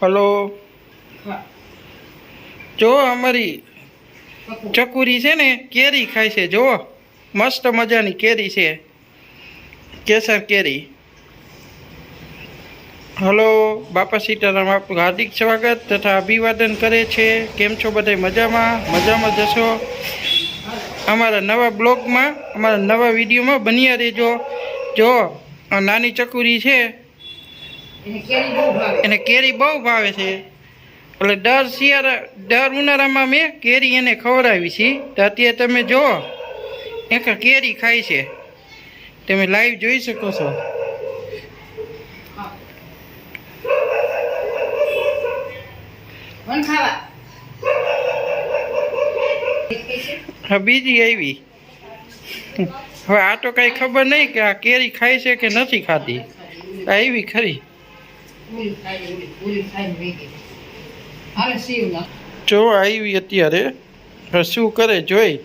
Hello. જો અમારી ચકુરી છે ને કેરી ખાય છે જો મસ્ત મજાની કેરી છે. કેસર કેરી. હલો બાપા સીતારામ આપનું હાર્દિક સ્વાગત તથા અભિવાદન કરે છે. કેમ છો બધા મજામાં? મજામાં જશો અમારા નવા બ્લોગમાં અમારા નવા વિડીયોમાં બન્યા રહેજો. જો આ નાની ચકુરી છે એને કેરી બહુ ભાવે. છે. એટલે દર શિયાળા દર ઉનાળામાં મેં કેરી એને ખવડાવી છે. તો અત્યારે તમે જુઓ એક કેરી ખાય છે. તમે લાઈવ જોઈ શકો છો. હા બીજી આવી. હવે આ તો કઈ ખબર નહીં કે આ કેરી ખાય છે કે નથી ખાતી. આ આવી ખરી. જો આવી અત્યારે શું કરે જોઈ.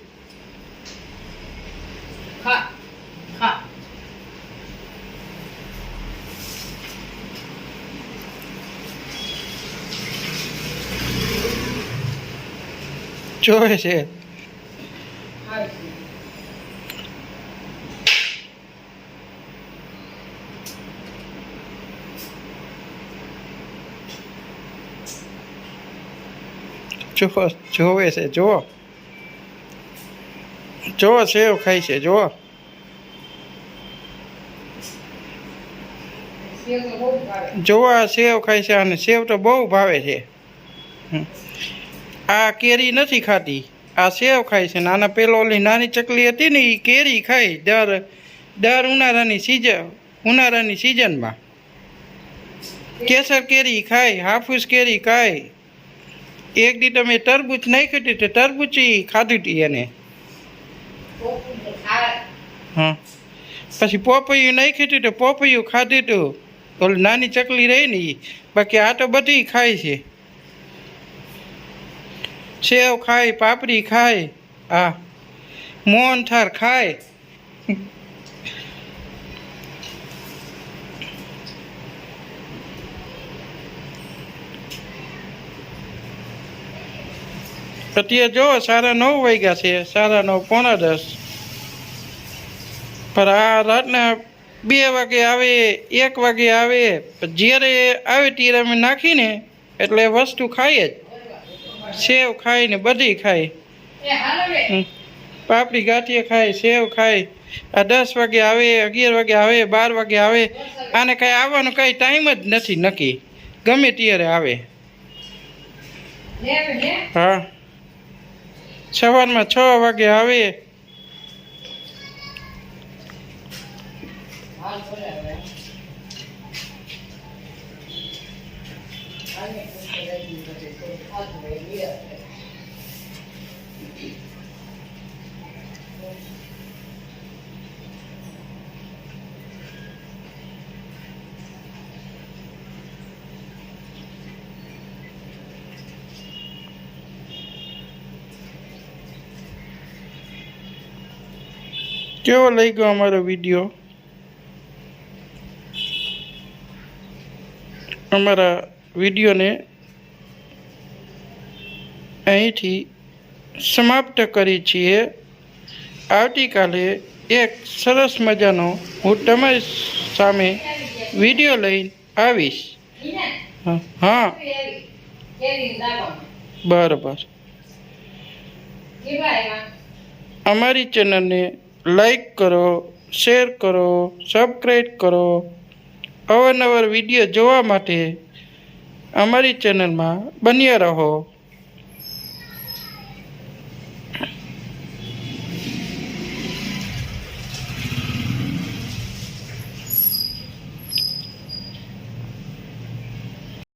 જોવે છે. જો જોવે છે જો જુઓ સેવ ખાય છે, જુઓ. જોવા સેવ ખાય છે અને સેવ તો બહુ ભાવે છે. આ કેરી નથી ખાતી. આ સેવ ખાય છે નાના પેલો ઓલી નાની ચકલી હતી ને એ કેરી ખાય દર દર ઉનાળાની સિઝન, ઉનાળાની સિઝનમાં. કેસર કેરી ખાય, હાફૂસ કેરી ખાય. એક દી તમે તરબૂચ નહીં ખાતી તો તરબૂચ ખાધી હતી એને. હા પછી પોપૈયું નહીં ખાતી તો પોપૈયું ખાધું હતું. ઓલું નાની ચકલી રહી ને એ બાકી આ તો બધી ખાય છે. સેવ ખાય, પાપડી ખાય, આ મોહનથાર ખાય. અત્યારે જો સાડા નવ વાગ્યા છે સાડા નવ પોણા દસ. પણ આ રાતના બે વાગે આવે એક વાગે આવે જ્યારે આવે ત્યારે અમે નાખીને એટલે વસ્તુ ખાઈએ જ. સેવ ખાય ને બધી ખાય. પાપડી ગાંઠીએ ખાય સેવ ખાય. આ દસ વાગે આવે અગિયાર વાગે આવે બાર વાગે આવે. આને કાંઈ આવવાનો કાંઈ ટાઈમ જ નથી નક્કી. ગમે ત્યારે આવે. હા. સવારમાં છ વાગે આવે Thank ભલે હવે હાલે કોઈ લઈ ગયું બધું કોઈ ખાધું હોય લે હવે. કેવો લઈ ગયો અમારો વીડિયો અમારા વિડીયોને અહીંથી સમાપ્ત કરી છીએ. આવતીકાલે એક સરસ મજાનો હું તમારી સામે વીડિયો લઈને આવીશ. હા, બરાબર. અમારી ચેનલને લાઈક કરો શેર કરો સબસ્ક્રાઈબ કરો. અવારનવાર વીડિયો જોવા માટે અમારી ચેનલમાં બન્યા રહો.